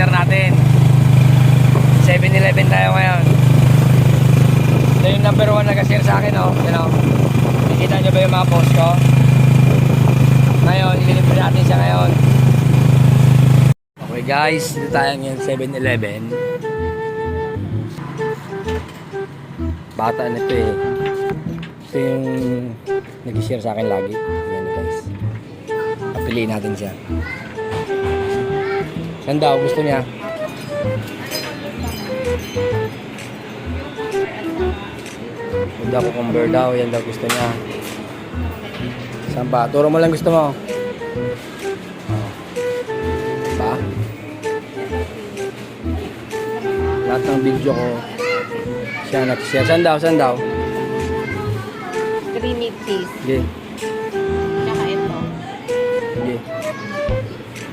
partner natin. 7-Eleven tayo ngayon. Ito yung number one nag-share sa akin, oh. Yan, oh. Nakikita nyo ba yung mga post ko? Ngayon, ililibre natin siya ngayon. Okay guys, dito tayo ngayon 7-Eleven. Bata na ito eh. Ito yung nag-share sa akin lagi. Yan guys. Papiliin natin siya. Saan daw? Gusto niya? Huwag daw cucumber daw. Yan daw gusto niya. Saan ba? Turo mo lang gusto mo. Oh. Ba? Lahat ng video ko. Siya nag-share. Saan daw? Saan daw? Creamy cheese. Sige. Tsaka ito. Sige.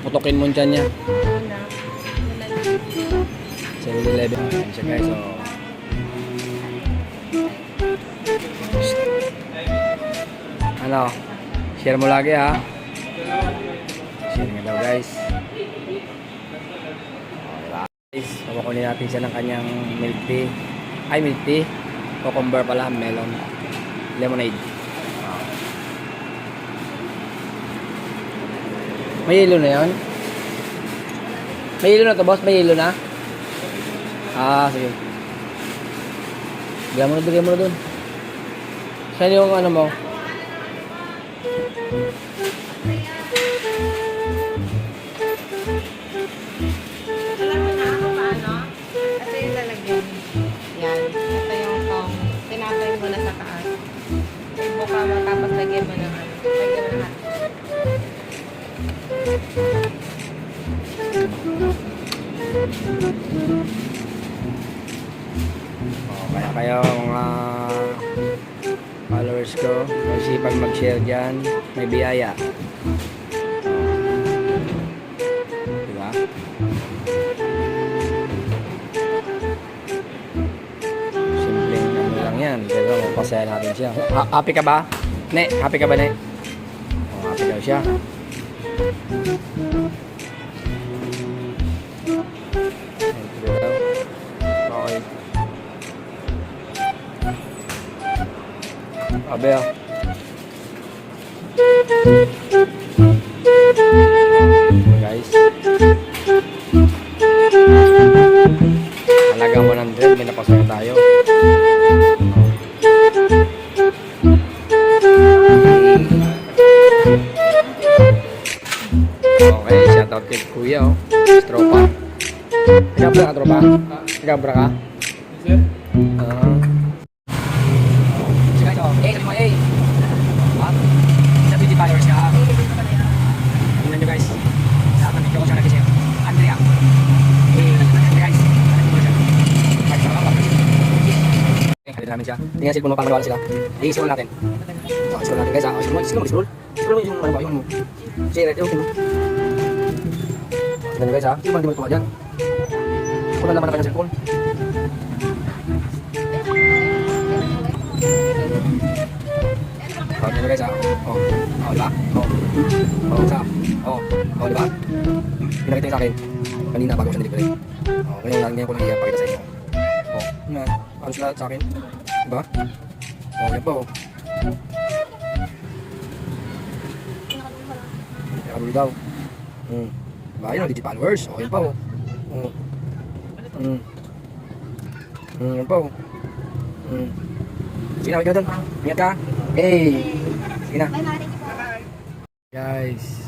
Putukin mo tiyan niya. 7-Eleven. Ayan siya guys. So, ano? Share mo lagi ha. Share nga daw guys. Guys, kukunin natin siya ng kanyang milk tea. Ay, milk tea. Cucumber pala, melon. Lemonade. May yelo na yon? May yelo na to, boss? May yelo na? Ah, sige. Bigyan mo na, bigyan mo na dun. Saan yung ano mo? Alam mo na paano? Ito yung. Yan. Ito yung tong. Na sa taas. Ibuka mo tapos lagyan mo hot. Oh, kaya kayo mga followers ko, masipag mag-share dyan, may biyaya. Diba? Simpleng ano lang yan, pero mapasaya natin siya. Ha- happy ka ba? Ne, happy ka ba, Ne? Oh, happy daw siya. Abe ah. Guys. Halaga 100, may napasaya tayo. Okay, shout out kay Kuya oh. Tropa. Nagabra ka, tropa? Nagabra ka? Ah. Si guys, oh. Eh, sabi mo, eh. Ha? Sa beauty followers ka, ha? Tingnan nyo guys. Sa akin video ko siya nag-share. Andrea. Eh, guys. Ano ko siya? Guys, sa mga Okay, halin namin siya. Tingnan cellphone mo, pangalawa sila. I-scroll natin. So, scroll natin guys, ha? Scroll mo, scroll mo, scroll. Scroll mo yung ano ba, yung share, yung mo. Tingnan nyo guys, ha? Ba hindi mo tuwa dyan? Kung nalaman na kayo ng cellphone. Oh, dito guys ah. Oh. Oh, diba? Oh. Oh, sa. Oh. Oh, diba? Pinakita niya sa akin. Kanina bago siya nilibre. Oh, ngayon lang ngayon ko lang ipakita sa inyo. Yan. Ano sila sa akin? Diba? Oh, yan pa oh. Nakabuli daw. Hmm. Diba? Yun digit followers. Oh, yan pa oh. Hmm. Hmm. Hmm, yan pa oh. Hmm. Sige na, wait ka doon. Ingat ka. Hey! Sige na. Guys,